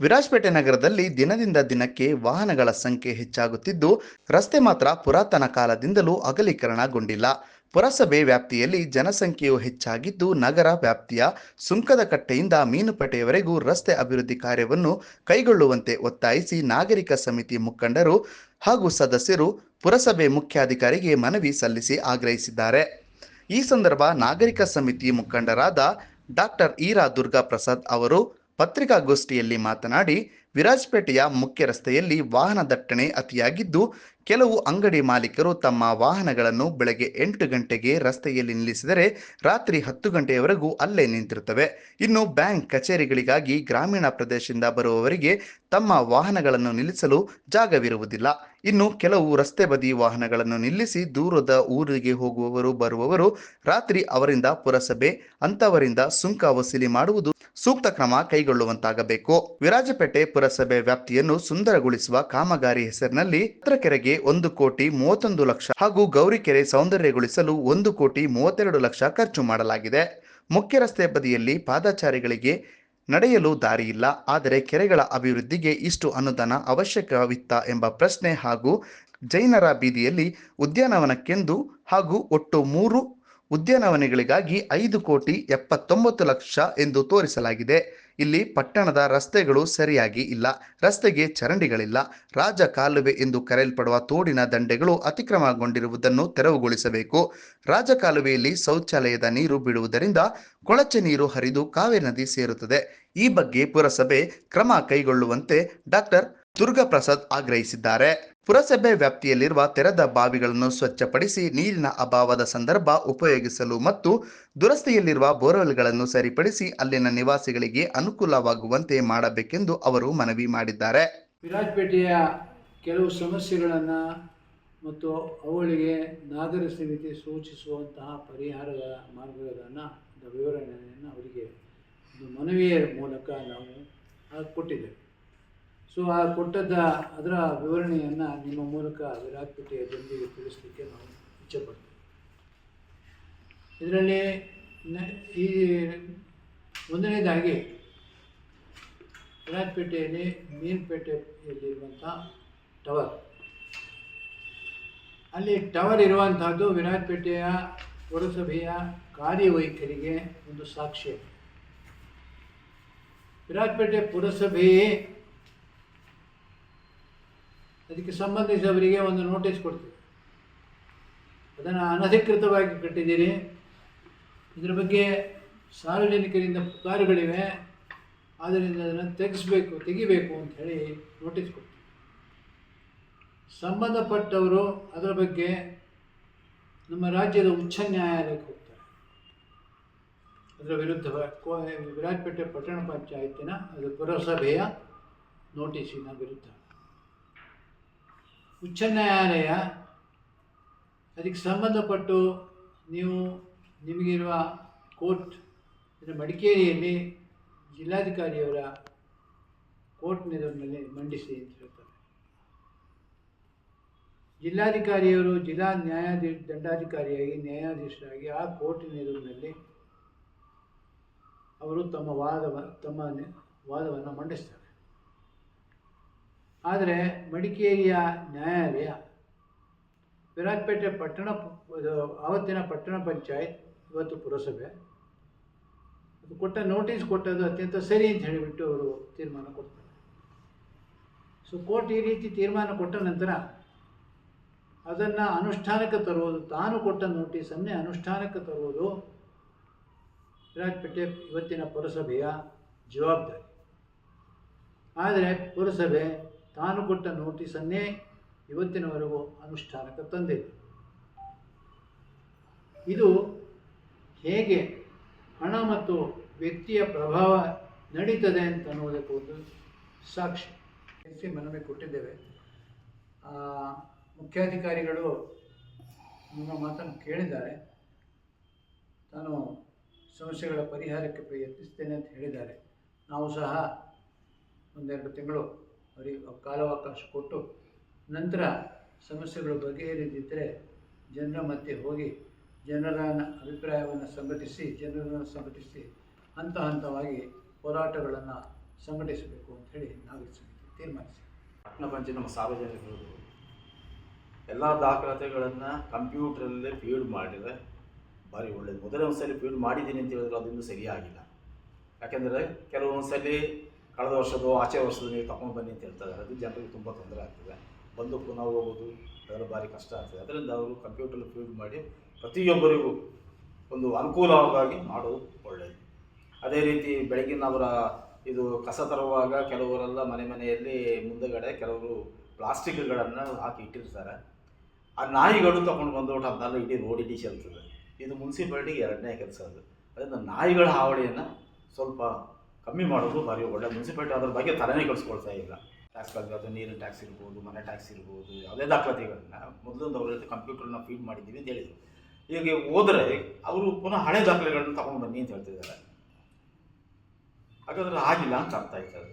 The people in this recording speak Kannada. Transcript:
ವಿರಾಜಪೇಟೆ ನಗರದಲ್ಲಿ ದಿನದಿಂದ ದಿನಕ್ಕೆ ವಾಹನಗಳ ಸಂಖ್ಯೆ ಹೆಚ್ಚಾಗುತ್ತಿದ್ದು, ರಸ್ತೆ ಮಾತ್ರ ಪುರಾತನ ಕಾಲದಿಂದಲೂ ಅಗಲೀಕರಣಗೊಂಡಿಲ್ಲ. ಪುರಸಭೆ ವ್ಯಾಪ್ತಿಯಲ್ಲಿ ಜನಸಂಖ್ಯೆಯು ಹೆಚ್ಚಾಗಿದ್ದು, ನಗರ ವ್ಯಾಪ್ತಿಯ ಸುಂಕದ ಕಟ್ಟೆಯಿಂದ ಮೀನುಪೇಟೆಯವರೆಗೂ ರಸ್ತೆ ಅಭಿವೃದ್ಧಿ ಕಾರ್ಯವನ್ನು ಕೈಗೊಳ್ಳುವಂತೆ ಒತ್ತಾಯಿಸಿ ನಾಗರಿಕ ಸಮಿತಿ ಮುಖಂಡರು ಹಾಗೂ ಸದಸ್ಯರು ಪುರಸಭೆ ಮುಖ್ಯಾಧಿಕಾರಿಗೆ ಮನವಿ ಸಲ್ಲಿಸಿ ಆಗ್ರಹಿಸಿದ್ದಾರೆ. ಈ ಸಂದರ್ಭ ನಾಗರಿಕ ಸಮಿತಿ ಮುಖಂಡರಾದ ಡಾಕ್ಟರ್ ಈರಾ ದುರ್ಗಾ ಪ್ರಸಾದ್ ಅವರು ಪತ್ರಿಕಾಗೋಷ್ಠಿಯಲ್ಲಿ ಮಾತನಾಡಿ, ವಿರಾಜಪೇಟೆಯ ಮುಖ್ಯ ರಸ್ತೆಯಲ್ಲಿ ವಾಹನ ದಟ್ಟಣೆ ಅತಿಯಾಗಿದ್ದು, ಕೆಲವು ಅಂಗಡಿ ಮಾಲೀಕರು ತಮ್ಮ ವಾಹನಗಳನ್ನು ಬೆಳಗ್ಗೆ ಎಂಟು ಗಂಟೆಗೆ ರಸ್ತೆಯಲ್ಲಿ ನಿಲ್ಲಿಸಿದರೆ ರಾತ್ರಿ ಹತ್ತು ಗಂಟೆಯವರೆಗೂ ಅಲ್ಲೇ ನಿಂತಿರುತ್ತವೆ. ಇನ್ನು ಬ್ಯಾಂಕ್ ಕಚೇರಿಗಳಿಗಾಗಿ ಗ್ರಾಮೀಣ ಪ್ರದೇಶದಿಂದ ಬರುವವರಿಗೆ ತಮ್ಮ ವಾಹನಗಳನ್ನು ನಿಲ್ಲಿಸಲು ಜಾಗವಿರುವುದಿಲ್ಲ. ಇನ್ನು ಕೆಲವು ರಸ್ತೆ ಬದಿ ವಾಹನಗಳನ್ನು ನಿಲ್ಲಿಸಿ ದೂರದ ಊರಿಗೆ ಹೋಗುವವರು ಬರುವವರು ರಾತ್ರಿ ಅವರಿಂದ ಪುರಸಭೆ ಅಂತವರಿಂದ ಸುಂಕ ವಸೂಲಿ ಮಾಡುವುದು ಸೂಕ್ತ ಕ್ರಮ ಕೈಗೊಳ್ಳುವಂತಾಗಬೇಕು. ವಿರಾಜಪೇಟೆ ಪುರಸಭೆ ವ್ಯಾಪ್ತಿಯನ್ನು ಸುಂದರಗೊಳಿಸುವ ಕಾಮಗಾರಿ ಹೆಸರಿನಲ್ಲಿ ಚಿತ್ರಕೆರೆಗೆ ಒಂದು ಕೋಟಿ ಮೂವತ್ತೊಂದು ಲಕ್ಷ ಹಾಗೂ ಗೌರಿಕೆರೆ ಸೌಂದರ್ಯಗೊಳಿಸಲು ಒಂದು ಕೋಟಿ ಮೂವತ್ತೆರಡು ಲಕ್ಷ ಖರ್ಚು ಮಾಡಲಾಗಿದೆ. ಮುಖ್ಯ ರಸ್ತೆ ಬದಿಯಲ್ಲಿ ಪಾದಚಾರಿಗಳಿಗೆ ನಡೆಯಲು ದಾರಿಯಿಲ್ಲ. ಆದರೆ ಕೆರೆಗಳ ಅಭಿವೃದ್ಧಿಗೆ ಇಷ್ಟು ಅನುದಾನ ಅವಶ್ಯಕವಿತ್ತ ಎಂಬ ಪ್ರಶ್ನೆ ಹಾಗೂ ಜೈನರ ಬೀದಿಯಲ್ಲಿ ಉದ್ಯಾನವನಕ್ಕೆಂದು ಹಾಗೂ ಒಟ್ಟು ಮೂರು ಉದ್ಯಾನವನಗಳಿಗಾಗಿ ಐದು ಕೋಟಿ ಎಪ್ಪತ್ತೊಂಬತ್ತು ಲಕ್ಷ ಎಂದು ತೋರಿಸಲಾಗಿದೆ. ಇಲ್ಲಿ ಪಟ್ಟಣದ ರಸ್ತೆಗಳು ಸರಿಯಾಗಿ ಇಲ್ಲ, ರಸ್ತೆಗೆ ಚರಂಡಿಗಳಿಲ್ಲ, ರಾಜ ಕಾಲುವೆ ಎಂದು ಕರೆಯಲ್ಪಡುವ ತೋಡಿನ ದಂಡೆಗಳು ಅತಿಕ್ರಮಗೊಂಡಿರುವುದನ್ನು ತೆರವುಗೊಳಿಸಬೇಕು. ರಾಜ ಕಾಲುವೆಯಲ್ಲಿ ಶೌಚಾಲಯದ ನೀರು ಬಿಡುವುದರಿಂದ ಕೊಳಚೆ ನೀರು ಹರಿದು ಕಾವೇರಿ ನದಿ ಸೇರುತ್ತದೆ. ಈ ಬಗ್ಗೆ ಪುರಸಭೆ ಕ್ರಮ ಕೈಗೊಳ್ಳುವಂತೆ ಡಾಕ್ಟರ್ ದುರ್ಗಾಪ್ರಸಾದ್ ಆಗ್ರಹಿಸಿದ್ದಾರೆ. ಪುರಸಭೆ ವ್ಯಾಪ್ತಿಯಲ್ಲಿರುವ ತೆರೆದ ಬಾವಿಗಳನ್ನು ಸ್ವಚ್ಛಪಡಿಸಿ ನೀರಿನ ಅಭಾವದ ಸಂದರ್ಭ ಉಪಯೋಗಿಸಲು ಮತ್ತು ದುರಸ್ತಿಯಲ್ಲಿರುವ ಬೋರ್ವೆಲ್ಗಳನ್ನು ಸರಿಪಡಿಸಿ ಅಲ್ಲಿನ ನಿವಾಸಿಗಳಿಗೆ ಅನುಕೂಲವಾಗುವಂತೆ ಮಾಡಬೇಕೆಂದು ಅವರು ಮನವಿ ಮಾಡಿದ್ದಾರೆ. ವಿರಾಜಪೇಟೆಯ ಕೆಲವು ಸಮಸ್ಯೆಗಳನ್ನು ಮತ್ತು ಅವುಗಳಿಗೆ ನಾಗರ ಸಮಿತಿ ಸೂಚಿಸುವಂತಹ ಪರಿಹಾರದ ಮಾರ್ಗಗಳನ್ನು, ವಿವರಣೆಯನ್ನು ಅವರಿಗೆ ಮನವಿಯ ಮೂಲಕ ನಾವು ಕೊಟ್ಟಿದ್ದೇವೆ. ಸೊ ಆ ಕೊಟ್ಟದ್ದ ಅದರ ವಿವರಣೆಯನ್ನು ನಿಮ್ಮ ಮೂಲಕ ವಿರಾಟ್ಪೇಟೆಯ ಜನರಿಗೆ ತಿಳಿಸಲಿಕ್ಕೆ ನಾವು ಇಚ್ಛೆಪಡ್ತೀವಿ ಇದರಲ್ಲಿ ಈ ಒಂದನೇದಾಗಿ ವಿರಾಟ್ಪೇಟೆಯಲ್ಲಿ ಮೀನುಪೇಟೆಯಲ್ಲಿರುವಂಥ ಟವರ್. ಅಲ್ಲಿ ಟವರ್ ಇರುವಂತಹದ್ದು ವಿರಾಟ್ಪೇಟೆಯ ಪುರಸಭೆಯ ಕಾರ್ಯವೈಖರಿಗೆ ಒಂದು ಸಾಕ್ಷಿ ವಿರಾಟ್ಪೇಟೆ ಪುರಸಭೆಯೇ ಅದಕ್ಕೆ ಸಂಬಂಧಿಸಿದವರಿಗೆ ಒಂದು ನೋಟಿಸ್ ಕೊಡ್ತೀವಿ. ಅದನ್ನು ಅನಧಿಕೃತವಾಗಿ ಕಟ್ಟಿದ್ದೀರಿ. ಇದರ ಬಗ್ಗೆ ಸಾರ್ವಜನಿಕರಿಂದ ಪುಕಾರುಗಳಿವೆ. ಆದ್ದರಿಂದ ಅದನ್ನು ತೆಗೆಸಬೇಕು, ತೆಗಿಬೇಕು ಅಂತ ಹೇಳಿ ನೋಟಿಸ್ ಕೊಡ್ತೀವಿ. ಸಂಬಂಧಪಟ್ಟವರು ಅದರ ಬಗ್ಗೆ ನಮ್ಮ ರಾಜ್ಯದ ಉಚ್ಚ ನ್ಯಾಯಾಲಯಕ್ಕೆ ಹೋಗ್ತಾರೆ. ಅದರ ವಿರುದ್ಧ ವಿರಾಜಪೇಟೆ ಪಟ್ಟಣ ಪಂಚಾಯತಿನ ಅದು ಪುರಸಭೆಯ ನೋಟಿಸಿನ ವಿರುದ್ಧ. ಉಚ್ಚ ನ್ಯಾಯಾಲಯ ಅದಕ್ಕೆ ಸಂಬಂಧಪಟ್ಟು ನೀವು ನಿಮಗಿರುವ ಕೋರ್ಟ್ ಮಡಿಕೇರಿಯಲ್ಲಿ ಜಿಲ್ಲಾಧಿಕಾರಿಯವರ ಕೋರ್ಟ್ ನೆರವಿನಲ್ಲಿ ಮಂಡಿಸಿ ಅಂತ ಹೇಳ್ತಾರೆ. ಜಿಲ್ಲಾಧಿಕಾರಿಯವರು ಜಿಲ್ಲಾ ನ್ಯಾಯಾಧೀಶ ದಂಡಾಧಿಕಾರಿಯಾಗಿ ನ್ಯಾಯಾಧೀಶರಾಗಿ ಆ ಕೋರ್ಟ್ ಎದುರಿನಲ್ಲಿ ಅವರು ತಮ್ಮ ವಾದವ ತಮ್ಮ ವಾದವನ್ನು ಮಂಡಿಸ್ತಾರೆ. ಆದರೆ ಮಡಿಕೇರಿಯ ನ್ಯಾಯಾಲಯ ವಿರಾಜಪೇಟೆ ಪಟ್ಟಣ ಆವತ್ತಿನ ಪಟ್ಟಣ ಪಂಚಾಯತ್, ಇವತ್ತು ಪುರಸಭೆ, ಅದು ಕೊಟ್ಟ ನೋಟಿಸ್ ಕೊಟ್ಟದ್ದು ಅತ್ಯಂತ ಸರಿ ಅಂತ ಹೇಳಿಬಿಟ್ಟು ಅವರು ತೀರ್ಮಾನ ಕೊಡ್ತಾರೆ. ಸೊ ಕೋರ್ಟ್ ಈ ರೀತಿ ತೀರ್ಮಾನ ಕೊಟ್ಟ ನಂತರ ಅದನ್ನು ಅನುಷ್ಠಾನಕ್ಕೆ ತರುವುದು, ತಾನು ಕೊಟ್ಟ ನೋಟಿಸನ್ನೇ ಅನುಷ್ಠಾನಕ್ಕೆ ತರುವುದು ವಿರಾಜಪೇಟೆ ಇವತ್ತಿನ ಪುರಸಭೆಯ ಜವಾಬ್ದಾರಿ. ಆದರೆ ಪುರಸಭೆ ತಾನು ಕೊಟ್ಟ ನೋಟಿಸನ್ನೇ ಇವತ್ತಿನವರೆಗೂ ಅನುಷ್ಠಾನಕ್ಕೆ ತಂದಿದೆ. ಇದು ಹೇಗೆ ಹಣ ಮತ್ತು ವ್ಯಕ್ತಿಯ ಪ್ರಭಾವ ನಡೀತದೆ ಅಂತ ಅನ್ನೋದಕ್ಕೆ ಒಂದು ಸಾಕ್ಷಿ. ಮನವಿ ಕೊಟ್ಟಿದ್ದೇವೆ. ಮುಖ್ಯಾಧಿಕಾರಿಗಳು ನಿಮ್ಮ ಮಾತನ್ನು ಕೇಳಿದ್ದಾರೆ. ನಾನು ಸಮಸ್ಯೆಗಳ ಪರಿಹಾರಕ್ಕೆ ಪ್ರಯತ್ನಿಸ್ತೇನೆ ಅಂತ ಹೇಳಿದ್ದಾರೆ. ನಾವು ಸಹ ಒಂದೆರಡು ತಿಂಗಳು ಅವರಿಗೆ ಕಾಲಾವಕಾಶ ಕೊಟ್ಟು ನಂತರ ಸಮಸ್ಯೆಗಳು ಬಗೆಹರಿದಿದ್ದರೆ ಜನರ ಮಧ್ಯೆ ಹೋಗಿ ಜನರ ಅಭಿಪ್ರಾಯವನ್ನು ಸಂಘಟಿಸಿ, ಜನರನ್ನು ಸಂಘಟಿಸಿ ಹಂತ ಹಂತವಾಗಿ ಹೋರಾಟಗಳನ್ನು ಸಂಘಟಿಸಬೇಕು ಅಂತ ಹೇಳಿ ನಾಗರಿಕ ಸಮಿತಿ ತೀರ್ಮಾನಿಸಿ ಪಟ್ಟಣ ಪಂಚಾಯತ್ ನಮ್ಮ ಸಾರ್ವಜನಿಕರು ಎಲ್ಲ ದಾಖಲಾತಿಗಳನ್ನು ಕಂಪ್ಯೂಟ್ರಲ್ಲೇ ಫೀಡ್ ಮಾಡಿದರೆ ಭಾರಿ ಒಳ್ಳೆಯದು ಮೊದಲೇ ಒಂದ್ಸಲಿ ಫೀಡ್ ಮಾಡಿದ್ದೀನಿ ಅಂತ ಹೇಳಿದ್ರೆ ಅದು ಇನ್ನೂ ಸರಿಯಾಗಿಲ್ಲ. ಯಾಕೆಂದರೆ ಕೆಲವೊಂದ್ಸಲಿ ಕಳೆದ ವರ್ಷದ್ದು ಆಚೆ ವರ್ಷದ ನೀವು ತಗೊಂಡು ಬನ್ನಿ ಅಂತ ಹೇಳ್ತಾರೆ. ಅದು ಜನರಿಗೆ ತುಂಬ ತೊಂದರೆ ಆಗ್ತದೆ. ಬಂದು ಪುನಃ ಹೋಗೋದು ಅದರ ಭಾರಿ ಕಷ್ಟ ಆಗ್ತದೆ. ಅದರಿಂದ ಅವರು ಕಂಪ್ಯೂಟರ್ ಫೀಡ್ ಮಾಡಿ ಪ್ರತಿಯೊಬ್ಬರಿಗೂ ಒಂದು ಅನುಕೂಲವಾಗಿ ಮಾಡೋದು ಒಳ್ಳೆಯದು ಅದೇ ರೀತಿ ಬೆಳಗಿನ ಅವರ ಇದು ಕಸ ತರುವಾಗ ಕೆಲವರೆಲ್ಲ ಮನೆ ಮನೆಯಲ್ಲಿ ಮುಂದೆಗಡೆ ಕೆಲವರು ಪ್ಲಾಸ್ಟಿಕ್ಗಳನ್ನು ಹಾಕಿ ಇಟ್ಟಿರ್ತಾರೆ. ಆ ನಾಯಿಗಳು ತಗೊಂಡು ಬಂದ್ಬಿಟ್ಟು ಅದನ್ನೆಲ್ಲ ಇಡೀ ರೋಡ್ ಇಡೀ ಚೆಲ್ತದೆ. ಇದು ಮುನ್ಸಿಪಾಲ್ಟಿಗೆ ಎರಡನೇ ಕೆಲಸ ಅದು. ಅದರಿಂದ ನಾಯಿಗಳ ಹಾವಳಿಯನ್ನು ಸ್ವಲ್ಪ ಕಮ್ಮಿ ಮಾಡೋದು ಭಾರಿ. ಒಳ್ಳೆ ಮುನ್ಸಿಪಾಲ್ಟಿ ಅದ್ರ ಬಗ್ಗೆ ತಲೆನೇ ಕಳಿಸ್ಕೊಳ್ತಾ ಇಲ್ಲ. ಟ್ಯಾಕ್ಸ್ ಅದು ನೀರಿನ ಟ್ಯಾಕ್ಸ್ ಇರ್ಬೋದು, ಮನೆ ಟ್ಯಾಕ್ಸ್ ಇರ್ಬೋದು, ಯಾವುದೇ ದಾಖಲಾತಿಗಳನ್ನ. ಮೊದಲೊಂದು ಅವ್ರ ಜೊತೆ ಕಂಪ್ಯೂಟರ್ನ ಫೀಡ್ ಮಾಡಿದ್ದೀವಿ ಅಂತ ಹೇಳಿದರು. ಈಗ ಹೋದರೆ ಅವರು ಪುನಃ ಹಳೆ ದಾಖಲೆಗಳನ್ನ ತಗೊಂಡು ಬನ್ನಿ ಅಂತ ಹೇಳ್ತಿದ್ದಾರೆ. ಹಾಗಾದ್ರೆ ಆಗಿಲ್ಲ ಅಂತ ಅರ್ಥ ಆಯ್ತದೆ.